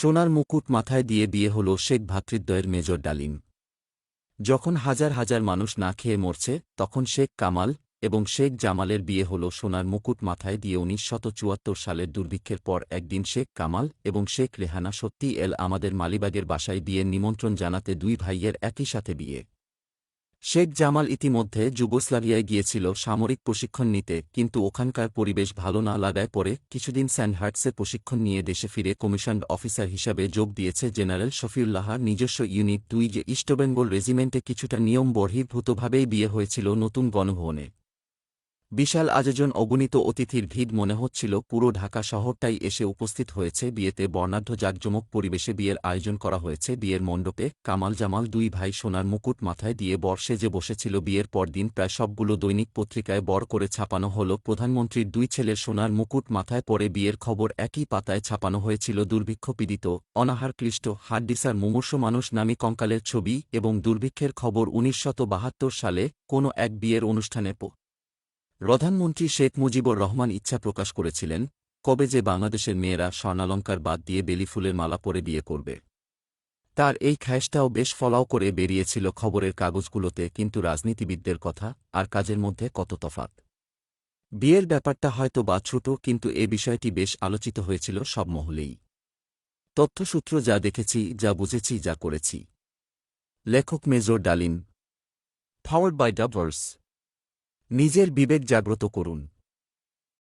সোনার মুকুট মাথায় দিয়ে বিয়ে হল শেখ ভাতৃদ্বয়ের মেজর ডালিম। যখন হাজার হাজার মানুষ না খেয়ে মরছে, তখন শেখ কামাল এবং শেখ জামালের বিয়ে হল সোনার মুকুট মাথায় দিয়ে উনিশ সালের দুর্ভিক্ষের পর একদিন শেখ কামাল এবং শেখ রেহানা সত্যি এল আমাদের মালিবাগের বাসায় বিয়ের নিমন্ত্রণ জানাতে দুই ভাইয়ের একই সাথে বিয়ে। শেখ জামাল ইতিমধ্যে যুগোস্লাভিয়ায় গিয়েছিল সামরিক প্রশিক্ষণ নিতে, কিন্তু ওখানকার পরিবেশ ভালো না লাগায় পরে কিছুদিন স্যান্ডহার্টসে প্রশিক্ষণ নিয়ে দেশে ফিরে কমিশন অফিসার হিসাবে যোগ দিয়েছে জেনারেল শফিউল্লাহার নিজস্ব ইউনিট দুই যে ইস্টবেঙ্গল রেজিমেন্টে কিছুটা নিয়ম বহির্ভূতভাবেই বিয়ে হয়েছিল নতুন গণভবনে। বিশাল আয়োজন অগণিত অতিথির ভিড় মনে হচ্ছিল, পুরো ঢাকা শহরটাই এসে উপস্থিত হয়েছে, বিয়েতে বর্ণাঢ্য জাঁকজমক পরিবেশে বিয়ের আয়োজন করা হয়েছে, বিয়ের মণ্ডপে কামাল জামাল দুই ভাই সোনার মুকুট মাথায় দিয়ে বর সেজে বসেছিল, বিয়ের পরদিন প্রায় সবগুলো দৈনিক পত্রিকায় বর করে ছাপানো হল, প্রধানমন্ত্রীর দুই ছেলের সোনার মুকুট মাথায় পরে বিয়ের খবর একই পাতায় ছাপানো হয়েছিল, দুর্ভিক্ষ পীড়িত অনাহার ক্লিষ্ট হাড্ডিসার মুমূর্ষ মানুষ নামী কঙ্কালের ছবি এবং দুর্ভিক্ষের খবর উনিশ সালে কোনো এক বিয়ের অনুষ্ঠানে প্রধানমন্ত্রী শেখ মুজিবুর রহমান ইচ্ছা প্রকাশ করেছিলেন, কবে যে বাংলাদেশের মেয়েরা স্বর্ণালঙ্কার বাদ দিয়ে বেলিফুলের মালা পরে বিয়ে করবে। তার এই খ্যাসটাও বেশ ফলাও করে বেরিয়েছিল খবরের কাগজগুলোতে, কিন্তু রাজনীতিবিদদের কথা আর কাজের মধ্যে কত তফাত বিয়ের ব্যাপারটা হয়তো বা ছোট, কিন্তু এ বিষয়টি বেশ আলোচিত হয়েছিল সব মহলেই। তথ্যসূত্র যা দেখেছি, যা বুঝেছি, যা করেছি। লেখক মেজর ডালিম। পাওয়ার্ড বাই ডাবভার্স নিজের বিবেক জাগ্রত করুন।